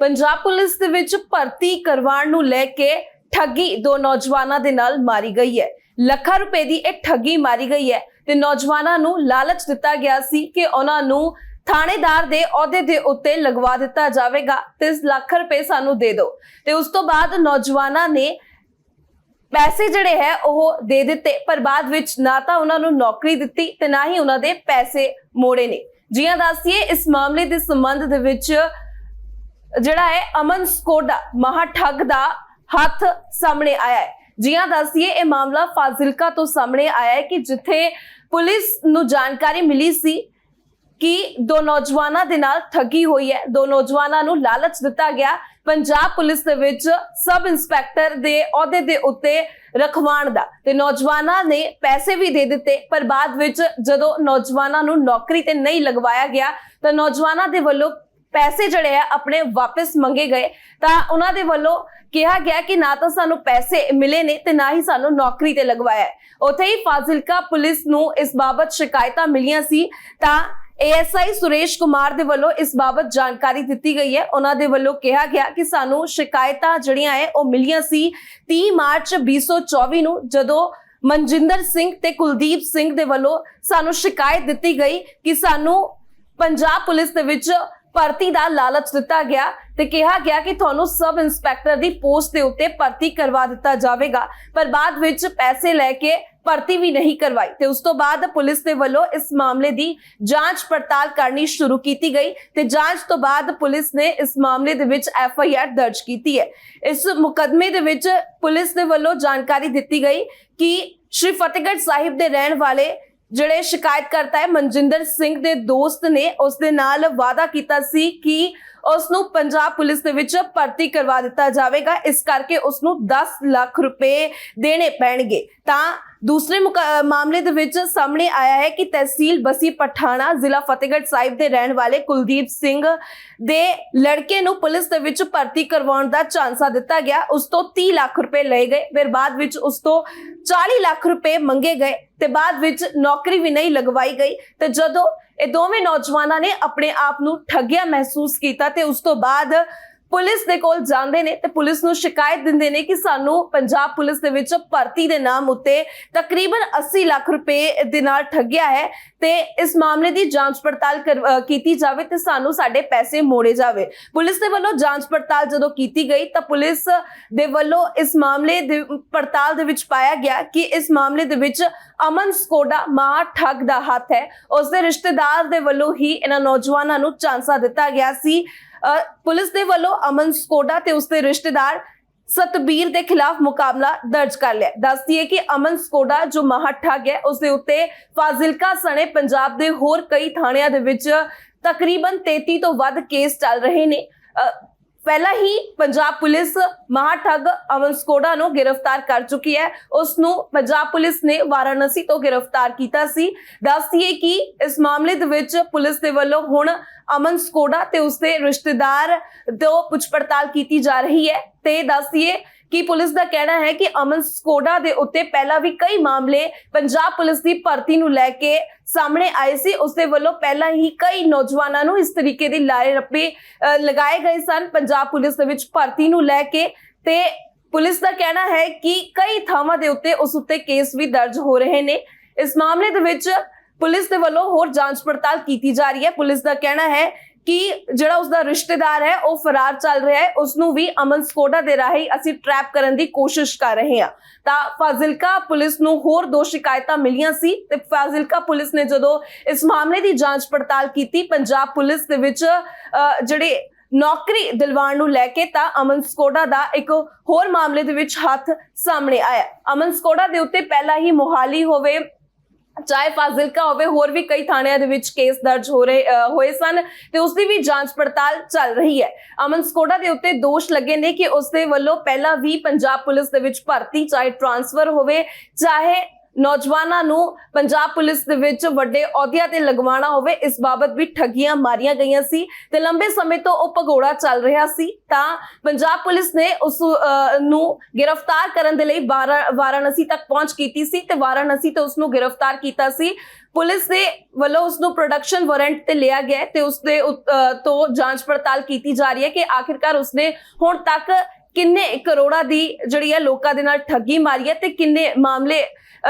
Punjab police ਦੇ ਵਿੱਚ ਭਰਤੀ ਕਰਵਾਉਣ ਨੂੰ ਲੈ ਕੇ ਠੱਗੀ ਦੋ ਨੌਜਵਾਨਾਂ ਦੇ ਨਾਲ ਮਾਰੀ ਗਈ ਹੈ। ਲੱਖਾਂ ਰੁਪਏ ਦੀ ਇਹ ਠੱਗੀ ਮਾਰੀ ਗਈ ਹੈ ਤੇ ਨੌਜਵਾਨਾਂ ਨੂੰ ਲਾਲਚ ਦਿੱਤਾ ਗਿਆ ਸੀ ਕਿ ਉਹਨਾਂ ਨੂੰ ਥਾਣੇਦਾਰ ਦੇ ਅਹੁਦੇ ਦੇ ਉੱਤੇ ਲਗਵਾ ਦਿੱਤਾ ਜਾਵੇਗਾ। ਤੇ ਇਸ ਲੱਖ ਰੁਪਏ ਸਾਨੂੰ ਦੇ ਦਿਓ। ਤੇ ਉਸ ਤੋਂ ਬਾਅਦ ਨੌਜਵਾਨਾਂ ਨੇ ਪੈਸੇ ਜਿਹੜੇ ਹੈ ਉਹ ਦੇ ਦਿੱਤੇ, ਪਰ ਬਾਅਦ ਵਿੱਚ ਨਾ ਤਾਂ ਉਹਨਾਂ ਨੂੰ ਨੌਕਰੀ ਦਿੱਤੀ ਤੇ ਨਾ ਹੀ ਉਹਨਾਂ ਦੇ ਪੈਸੇ ਮੋੜੇ ਨੇ। ਜੀਆਂ ਦੱਸੀਏ ਇਸ ਮਾਮਲੇ ਦੇ ਸੰਬੰਧ ਦੇ ਵਿੱਚ ਜਿਹੜਾ ਹੈ, ਅਮਨ ਸਕੋਡਾ, ਮਹਾ ਠੱਗ ਦਾ ਹੱਥ ਸਾਹਮਣੇ ਆਇਆ ਹੈ। ਜੀਆਂ ਦੱਸੀਏ ਇਹ ਮਾਮਲਾ ਫਾਜ਼ਿਲਕਾ ਤੋਂ ਸਾਹਮਣੇ ਆਇਆ ਹੈ ਕਿ ਜਿੱਥੇ ਪੁਲਿਸ ਨੂੰ ਜਾਣਕਾਰੀ ਮਿਲੀ ਸੀ ਕਿ ਦੋ ਨੌਜਵਾਨਾਂ ਦੇ ਨਾਲ ਠੱਗੀ ਹੋਈ ਹੈ। ਦੋ ਨੌਜਵਾਨਾਂ ਨੂੰ ਲਾਲਚ ਦਿੱਤਾ ਗਿਆ। ਪੰਜਾਬ ਪੁਲਿਸ ਦੇ ਵਿੱਚ ਸਬ ਇੰਸਪੈਕਟਰ ਦੇ ਅਹੁਦੇ ਦੇ ਉੱਤੇ ਰਖਵਾਣ ਦਾ। ਤੇ ਨੌਜਵਾਨਾਂ ਨੇ ਪੈਸੇ ਵੀ ਦੇ ਦਿੱਤੇ, ਪਰ ਬਾਅਦ ਵਿੱਚ ਜਦੋਂ ਨੌਜਵਾਨਾਂ ਨੂੰ ਨੌਕਰੀ ਤੇ ਨਹੀਂ ਲਗਵਾਇਆ ਗਿਆ, ਤਾਂ ਨੌਜਵਾਨਾਂ ਦੇ ਵੱਲੋਂ ਪੈਸੇ ਜਿਹੜੇ ਆ ਆਪਣੇ ਵਾਪਸ ਮੰਗੇ ਗਏ, ਤਾਂ ਉਹਨਾਂ ਦੇ ਵੱਲੋਂ ਕਿਹਾ ਗਿਆ ਕਿ ਨਾ ਤਾਂ ਸਾਨੂੰ ਪੈਸੇ ਮਿਲੇ ਨੇ ਤੇ ਨਾ ਹੀ ਸਾਨੂੰ ਨੌਕਰੀ ਤੇ ਲਗਵਾਇਆ ਉੱਥੇ ਹੀ ਫਾਜ਼ਿਲਕਾ ਪੁਲਿਸ ਨੂੰ ਇਸ ਬਾਬਤ ਸ਼ਿਕਾਇਤਾਂ ਮਿਲੀਆਂ ਸੀ, ਤਾਂ ਏਐਸਆਈ ਸੁਰੇਸ਼ ਕੁਮਾਰ ਦੇ ਵੱਲੋਂ ਇਸ ਬਾਬਤ ਜਾਣਕਾਰੀ ਦਿੱਤੀ ਗਈ ਹੈ। ਉਹਨਾਂ ਦੇ ਵੱਲੋਂ ਕਿਹਾ ਗਿਆ ਕਿ ਸਾਨੂੰ ਸ਼ਿਕਾਇਤਾਂ ਜਿਹੜੀਆਂ ਹੈ, ਉਹ ਮਿਲੀਆਂ ਸੀ 30 ਮਾਰਚ 2024 ਨੂੰ, ਜਦੋਂ ਮਨਜਿੰਦਰ ਸਿੰਘ ਤੇ ਕੁਲਦੀਪ ਸਿੰਘ ਦੇ ਵੱਲੋਂ ਸਾਨੂੰ ਸ਼ਿਕਾਇਤ ਦਿੱਤੀ ਗਈ ਕਿ ਸਾਨੂੰ ਪੰਜਾਬ ਪੁਲਿਸ ਦੇ ਵਿੱਚ ਭਰਤੀ ਦਾ ਲਾਲਚ ਦਿੱਤਾ ਗਿਆ ਤੇ ਕਿਹਾ ਗਿਆ ਕਿ ਤੁਹਾਨੂੰ ਸਬ ਇੰਸਪੈਕਟਰ ਦੀ ਪੋਸਟ ਦੇ ਉੱਤੇ ਭਰਤੀ ਕਰਵਾ ਦਿੱਤਾ ਜਾਵੇਗਾ, ਪਰ ਬਾਅਦ ਵਿੱਚ ਪੈਸੇ ਲੈ ਕੇ ਭਰਤੀ ਵੀ ਨਹੀਂ ਕਰਵਾਈ ਤੇ ਉਸ ਤੋਂ ਬਾਅਦ ਪੁਲਿਸ ਦੇ ਵੱਲੋਂ ਇਸ ਮਾਮਲੇ ਦੀ ਜਾਂਚ ਪੜਤਾਲ ਕਰਨੀ ਸ਼ੁਰੂ ਕੀਤੀ ਗਈ ਤੇ ਜਾਂਚ ਤੋਂ ਬਾਅਦ ਪੁਲਿਸ ਨੇ ਇਸ ਮਾਮਲੇ ਦੇ ਵਿੱਚ ਐਫ ਆਈ ਆਰ ਦਰਜ ਕੀਤੀ ਹੈ। ਇਸ ਮੁਕਦਮੇ ਦੇ ਵਿੱਚ ਪੁਲਿਸ ਦੇ ਵੱਲੋਂ ਜਾਣਕਾਰੀ ਦਿੱਤੀ ਗਈ ਕਿ ਸ਼੍ਰੀ ਫਤਿਹਗੜ੍ਹ ਸਾਹਿਬ ਦੇ ਰਹਿਣ ਵਾਲੇ ਜਿਹੜੇ ਸ਼ਿਕਾਇਤਕਰਤਾ ਹੈ, ਮਨਜਿੰਦਰ ਸਿੰਘ ਦੇ ਦੋਸਤ ਨੇ ਉਸ ਦੇ ਨਾਲ ਵਾਅਦਾ ਕੀਤਾ ਸੀ ਕਿ ਉਸ ਨੂੰ ਪੰਜਾਬ ਪੁਲਿਸ ਦੇ ਵਿੱਚ ਭਰਤੀ ਕਰਵਾ ਦਿੱਤਾ ਜਾਵੇਗਾ। ਇਸ ਕਰਕੇ ਉਸ ਨੂੰ 10 ਲੱਖ ਰੁਪਏ ਦੇਣੇ ਪੈਣਗੇ। ਤਾਂ ਦੂਸਰੇ ਮੁਕਾ- ਮਾਮਲੇ ਦੇ ਵਿੱਚ ਸਾਹਮਣੇ ਆਇਆ ਹੈ ਕਿ ਤਹਿਸੀਲ ਬਸੀ ਪਠਾਣਾ ਜ਼ਿਲ੍ਹਾ ਫਤਿਹਗੜ੍ਹ ਸਾਹਿਬ ਦੇ ਰਹਿਣ ਵਾਲੇ ਕੁਲਦੀਪ ਸਿੰਘ ਦੇ ਲੜਕੇ ਨੂੰ ਪੁਲਿਸ ਦੇ ਵਿੱਚ ਭਰਤੀ ਕਰਵਾਉਣ ਦਾ ਚਾਂਸਾ ਦਿੱਤਾ ਗਿਆ। ਉਸ ਤੋਂ 30 ਲੱਖ ਰੁਪਏ ਲਏ ਗਏ, ਫਿਰ ਬਾਅਦ ਵਿੱਚ ਉਸ ਤੋਂ 40 ਲੱਖ ਰੁਪਏ ਮੰਗੇ ਗਏ ਤੇ ਬਾਅਦ ਵਿੱਚ ਨੌਕਰੀ ਵੀ ਨਹੀਂ ਲਗਵਾਈ ਗਈ ਤੇ ਜਦੋਂ ਇਹ ਦੋਵੇਂ ਨੌਜਵਾਨਾਂ ਨੇ ਆਪਣੇ ਆਪ ਨੂੰ ਠੱਗਿਆ ਮਹਿਸੂਸ ਕੀਤਾ ਤੇ ਉਸ ਤੋਂ ਬਾਅਦ ਪੁਲਿਸ ਦੇ ਕੋਲ ਜਾਂਦੇ ਨੇ ਤੇ ਪੁਲਿਸ ਨੂੰ ਸ਼ਿਕਾਇਤ ਦਿੰਦੇ ਨੇ ਕਿ ਸਾਨੂੰ ਪੰਜਾਬ ਪੁਲਿਸ ਦੇ ਵਿੱਚ ਭਰਤੀ ਦੇ ਨਾਮ ਉੱਤੇ ਤਕਰੀਬਨ 80 ਲੱਖ ਰੁਪਏ ਦੇ ਨਾਲ ਠੱਗਿਆ ਹੈ ਤੇ ਇਸ ਮਾਮਲੇ ਦੀ ਜਾਂਚ ਪੜਤਾਲ ਕੀਤੀ ਜਾਵੇ ਤੇ ਸਾਨੂੰ ਸਾਡੇ ਪੈਸੇ ਮੋੜੇ ਜਾਵੇ। ਪੁਲਿਸ ਦੇ ਵੱਲੋਂ ਜਾਂਚ ਪੜਤਾਲ ਜਦੋਂ ਕੀਤੀ ਗਈ ਤਾਂ ਪੁਲਿਸ ਦੇ ਵੱਲੋਂ ਇਸ ਮਾਮਲੇ ਦੇ ਪੜਤਾਲ ਦੇ ਵਿੱਚ ਪਾਇਆ ਗਿਆ ਕਿ ਇਸ ਮਾਮਲੇ ਦੇ ਵਿੱਚ ਅਮਨ ਸਕੋਡਾ ਮਹਾ ਠੱਗ ਦਾ ਹੱਥ ਹੈ। ਉਸ ਦੇ ਰਿਸ਼ਤੇਦਾਰ ਦੇ ਵੱਲੋਂ ਹੀ ਇਹਨਾਂ ਨੌਜਵਾਨਾਂ ਨੂੰ ਚਾਂਸਾ ਦਿੱਤਾ ਗਿਆ ਸੀ। ਪੁਲਿਸ ਦੇ ਵੱਲੋਂ ਅਮਨ ਸਕੋਡਾ ਤੇ ਉਸਦੇ ਰਿਸ਼ਤੇਦਾਰ ਸਤਬੀਰ ਦੇ ਖਿਲਾਫ ਮੁਕਾਬਲਾ ਦਰਜ ਕਰ ਲਿਆ। ਦੱਸਦੀ ਹੈ ਕਿ ਅਮਨ ਸਕੋਡਾ ਜੋ ਮਹਾ ਗਿਆ ਹੈ ਉਸ ਦੇ ਉੱਤੇ ਫਾਜ਼ਿਲਕਾ ਸਣੇ ਪੰਜਾਬ ਦੇ ਹੋਰ ਕਈ ਥਾਣਿਆਂ ਦੇ ਵਿੱਚ ਤਕਰੀਬਨ 33 ਤੋਂ ਵੱਧ ਕੇਸ ਚੱਲ ਰਹੇ ਨੇ। ਪਹਿਲਾਂ ਹੀ ਪੰਜਾਬ ਪੁਲਿਸ ਮਹਾ ਠੱਗ ਅਮਨ ਸਕੋਡਾ ਨੂੰ ਗ੍ਰਿਫਤਾਰ ਕਰ ਚੁੱਕੀ ਹੈ। ਉਸ ਨੂੰ ਪੰਜਾਬ ਪੁਲਿਸ ਨੇ ਵਾਰਾਣਸੀ ਤੋਂ ਗ੍ਰਿਫਤਾਰ ਕੀਤਾ ਸੀ। ਦੱਸਦੀਏ ਕਿ ਇਸ ਮਾਮਲੇ ਦੇ ਵਿੱਚ ਪੁਲਿਸ ਦੇ ਵੱਲੋਂ ਹੁਣ ਅਮਨ ਸਕੋਡਾ ਤੇ ਉਸਦੇ ਰਿਸ਼ਤੇਦਾਰ ਤੋਂ ਪੁੱਛ ਪੜਤਾਲ ਕੀਤੀ ਜਾ ਰਹੀ ਹੈ ਤੇ ਦੱਸਦੀਏ ਕਿ ਪੁਲਿਸ ਦਾ ਕਹਿਣਾ ਹੈ ਕਿ ਅਮਨ ਸਕੋਡਾ ਦੇ ਉੱਤੇ ਪਹਿਲਾਂ ਵੀ ਕਈ ਮਾਮਲੇ ਪੰਜਾਬ ਪੁਲਿਸ ਦੀ ਭਰਤੀ ਨੂੰ ਲੈ ਕੇ ਸਾਹਮਣੇ ਆਏ ਸੀ ਉਸ ਦੇ ਵੱਲੋਂ ਪਹਿਲਾਂ ਹੀ ਕਈ ਨੌਜਵਾਨਾਂ ਨੂੰ ਇਸ ਤਰੀਕੇ ਦੇ ਲਾਰੇ ਰੱਪੇ ਅਹ, ਲਗਾਏ ਗਏ ਸਨ ਪੰਜਾਬ ਪੁਲਿਸ ਦੇ ਵਿੱਚ ਭਰਤੀ ਨੂੰ ਲੈ ਕੇ ਤੇ ਪੁਲਿਸ ਦਾ ਕਹਿਣਾ ਹੈ ਕਿ ਕਈ ਥਾਵਾਂ ਦੇ ਉੱਤੇ ਉਸ ਉੱਤੇ ਕੇਸ ਵੀ ਦਰਜ ਹੋ ਰਹੇ ਨੇ। ਇਸ ਮਾਮਲੇ ਦੇ ਵਿੱਚ ਪੁਲਿਸ ਦੇ ਵੱਲੋਂ ਹੋਰ ਜਾਂਚ ਪੜਤਾਲ ਕੀਤੀ ਜਾ ਰਹੀ ਹੈ। ਪੁਲਿਸ ਦਾ ਕਹਿਣਾ ਹੈ ਕਿ ਜਿਹੜਾ ਉਸਦਾ ਰਿਸ਼ਤੇਦਾਰ ਹੈ, ਉਹ ਫਰਾਰ ਚੱਲ ਰਿਹਾ ਹੈ ਉਸ ਨੂੰ ਵੀ ਅਮਨ ਸਕੋਡਾ ਦੇ ਰਾਹੀਂ ਅਸੀਂ ਟਰੈਪ ਕਰਨ ਦੀ ਕੋਸ਼ਿਸ਼ ਕਰ ਰਹੇ ਹਾਂ। ਤਾਂ ਫਾਜ਼ਿਲਕਾ ਪੁਲਿਸ ਨੂੰ ਹੋਰ ਦੋ ਸ਼ਿਕਾਇਤਾਂ ਮਿਲੀਆਂ ਸੀ ਤੇ ਫਾਜ਼ਿਲਕਾ ਪੁਲਿਸ ਨੇ ਜਦੋਂ ਇਸ ਮਾਮਲੇ ਦੀ ਜਾਂਚ ਪੜਤਾਲ ਕੀਤੀ, ਪੰਜਾਬ ਪੁਲਿਸ ਦੇ ਵਿੱਚ ਜਿਹੜੇ ਨੌਕਰੀ ਦਿਲਵਾਉਣ ਨੂੰ ਲੈ ਕੇ ਤਾਂ ਅਮਨ ਸਕੋਡਾ ਦਾ ਇੱਕ ਹੋਰ ਮਾਮਲੇ ਦੇ ਵਿੱਚ ਹੱਥ ਸਾਹਮਣੇ ਆਇਆ। ਅਮਨ ਸਕੋਡਾ ਦੇ ਉੱਤੇ ਪਹਿਲਾਂ ਹੀ ਮੋਹਾਲੀ ਹੋਵੇ ਚਾਹੇ ਫਾਜ਼ਿਲਕਾ ਹੋਵੇ, ਹੋਰ ਵੀ ਕਈ ਥਾਣਿਆਂ ਦੇ ਵਿੱਚ ਕੇਸ ਦਰਜ ਹੋ ਰਹੇ, ਅਹ, ਹੋਏ ਸਨ ਤੇ ਉਸ ਦੀ ਵੀ ਜਾਂਚ ਪੜਤਾਲ ਚੱਲ ਰਹੀ ਹੈ। ਅਮਨ ਸਕੋਡਾ ਦੇ ਉੱਤੇ ਦੋਸ਼ ਲੱਗੇ ਨੇ ਕਿ ਉਸ ਦੇ ਵੱਲੋਂ ਪਹਿਲਾਂ ਵੀ ਪੰਜਾਬ ਪੁਲਿਸ ਦੇ ਵਿੱਚ ਭਰਤੀ ਚਾਹੇ ਟ੍ਰਾਂਸਫਰ ਹੋਵੇ, ਚਾਹੇ ਨੌਜਵਾਨਾਂ ਨੂੰ ਪੰਜਾਬ ਪੁਲਿਸ ਦੇ ਵਿੱਚ ਵੱਡੇ ਅਹੁਦਿਆਂ ਤੇ ਲਗਵਾਉਣਾ ਹੋਵੇ, ਇਸ ਬਾਬਤ ਵੀ ਠੱਗੀਆਂ ਮਾਰੀਆਂ ਗਈਆਂ ਸੀ ਤੇ ਲੰਬੇ ਸਮੇਂ ਤੋਂ ਉਹ ਭਗੌੜਾ ਚੱਲ ਰਿਹਾ ਸੀ। ਤਾਂ ਪੰਜਾਬ ਪੁਲਿਸ ਨੇ ਉਸ ਨੂੰ ਗ੍ਰਿਫਤਾਰ ਕਰਨ ਦੇ ਲਈ ਵਾਰਾ- ਵਾਰਾਣਸੀ ਤੱਕ ਪਹੁੰਚ ਕੀਤੀ ਸੀ ਤੇ ਵਾਰਾਣਸੀ ਤੋਂ ਉਸ ਨੂੰ ਗ੍ਰਿਫਤਾਰ ਕੀਤਾ ਸੀ। ਪੁਲਿਸ ਦੇ ਵੱਲੋਂ ਉਸ ਨੂੰ ਪ੍ਰੋਡਕਸ਼ਨ ਵਾਰੰਟ ਤੇ ਲਿਆ ਗਿਆ ਹੈ ਤੇ ਉਸ ਦੇ ਤੋਂ ਜਾਂਚ ਪੜਤਾਲ ਕੀਤੀ ਜਾ ਰਹੀ ਹੈ ਕਿ ਆਖਿਰਕਾਰ ਉਸਨੇ ਹੁਣ ਤੱਕ ਕਿੰਨੇ ਕਰੋੜਾਂ ਦੀ ਜਿਹੜੀ ਹੈ ਲੋਕਾਂ ਦੇ ਨਾਲ ਠੱਗੀ ਮਾਰੀ ਹੈ ਤੇ ਕਿੰਨੇ ਮਾਮਲੇ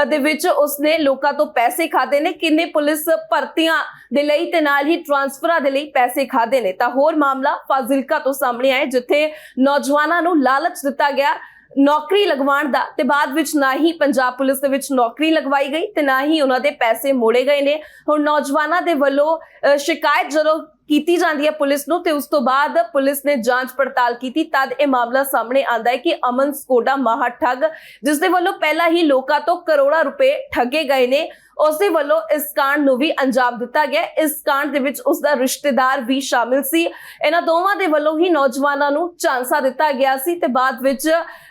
ਦੇ ਵਿੱਚ ਉਸਨੇ ਲੋਕਾਂ ਤੋਂ ਪੈਸੇ ਖਾਦੇ ਨੇ, ਕਿੰਨੇ ਪੁਲਿਸ ਭਰਤੀਆਂ ਦੇ ਲਈ ਤੇ ਨਾਲ ਹੀ ਟਰਾਂਸਫਰਾਂ ਦੇ ਲਈ ਪੈਸੇ ਖਾਦੇ ਨੇ। ਤਾਂ ਹੋਰ ਮਾਮਲਾ ਫਾਜ਼ਿਲਕਾ ਤੋਂ ਸਾਹਮਣੇ ਆਇਆ ਜਿੱਥੇ ਨੌਜਵਾਨਾਂ ਨੂੰ ਲਾਲਚ ਦਿੱਤਾ ਗਿਆ ਨੌਕਰੀ ਲਗਵਾਉਣ ਦਾ ਤੇ ਬਾਅਦ ਵਿੱਚ ਨਾ ਹੀ ਪੰਜਾਬ ਪੁਲਿਸ ਦੇ ਵਿੱਚ ਨੌਕਰੀ ਲਗਵਾਈ ਗਈ ਤੇ ਨਾ ਹੀ ਉਹਨਾਂ ਦੇ ਪੈਸੇ ਮੋੜੇ ਗਏ ਨੇ। ਹੁਣ ਨੌਜਵਾਨਾਂ ਦੇ ਵੱਲੋਂ ਸ਼ਿਕਾਇਤ ਜਦੋਂ ਕੀਤੀ ਜਾਂਦੀ ਹੈ ਪੁਲਿਸ ਨੂੰ ਤੇ ਉਸ ਤੋਂ ਬਾਅਦ ਪੁਲਿਸ ਨੇ ਜਾਂਚ ਪੜਤਾਲ ਕੀਤੀ ਤਦ ਇਹ ਮਾਮਲਾ ਸਾਹਮਣੇ ਆਂਦਾ ਹੈ ਕਿ ਅਮਨ ਸਕੋਡਾ ਮਹਾ ਠੱਗ ਜਿਸ ਦੇ ਵੱਲੋਂ ਪਹਿਲਾਂ ਹੀ ਲੋਕਾਂ ਤੋਂ ਕਰੋੜਾਂ ਰੁਪਏ ਠੱਗੇ ਗਏ ਨੇ। ਉਸ ਦੇ ਵੱਲੋਂ ਇਸ ਕਾਂਡ ਨੂੰ ਵੀ ਅੰਜਾਮ ਦਿੱਤਾ ਗਿਆ। ਇਸ ਕਾਂਡ ਦੇ ਵਿੱਚ ਉਸ ਦਾ ਰਿਸ਼ਤੇਦਾਰ ਵੀ ਸ਼ਾਮਿਲ ਸੀ। ਇਹਨਾਂ ਦੋਵਾਂ ਦੇ ਵੱਲੋਂ ਹੀ ਨੌਜਵਾਨਾਂ ਨੂੰ ਝਾਂਸਾ ਦਿੱਤਾ ਗਿਆ ਸੀ ਤੇ ਬਾਅਦ ਵਿੱਚ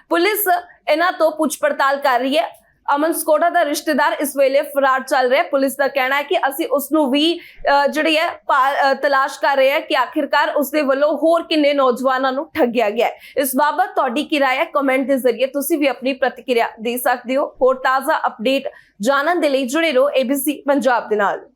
ਪੁਲਿਸ ਇਹਨਾਂ ਤੋਂ ਪੁੱਛ ਪੜਤਾਲ ਕਰ ਰਹੀ ਹੈ। ਅਮਨ ਸਕੋਡਾ ਦਾ ਰਿਸ਼ਤੇਦਾਰ ਇਸ ਵੇਲੇ ਫਰਾਰ ਚੱਲ ਰਿਹਾ ਪੁਲਿਸ ਦਾ ਕਹਿਣਾ ਹੈ ਕਿ ਅਸੀਂ ਉਸ ਨੂੰ ਵੀ ਜਿਹੜੀ ਹੈ ਭਾ- ਤਲਾਸ਼ ਕਰ ਰਹੇ ਹਾਂ ਕਿ ਆਖਿਰਕਾਰ ਉਸ ਦੇ ਵੱਲੋਂ ਹੋਰ ਕਿੰਨੇ ਨੌਜਵਾਨਾਂ ਨੂੰ ਠੱਗਿਆ ਗਿਆ ਇਸ ਬਾਬਤ ਤੁਹਾਡੀ ਕਿਰਾਇਆ ਕਮੈਂਟ ਦੇ ਜ਼ਰੀਏ ਤੁਸੀਂ ਵੀ ਆਪਣੀ ਪ੍ਰਤੀਕਿਰਿਆ ਦੇ ਸਕਦੇ ਹੋ। ਹੋਰ ਤਾਜ਼ਾ ਅਪਡੇਟ ਜਾਣਨ ਦੇ ਲਈ ਜੁੜੇ ਰਹੋ ABC ਪੰਜਾਬ ਦੇ ਨਾਲ।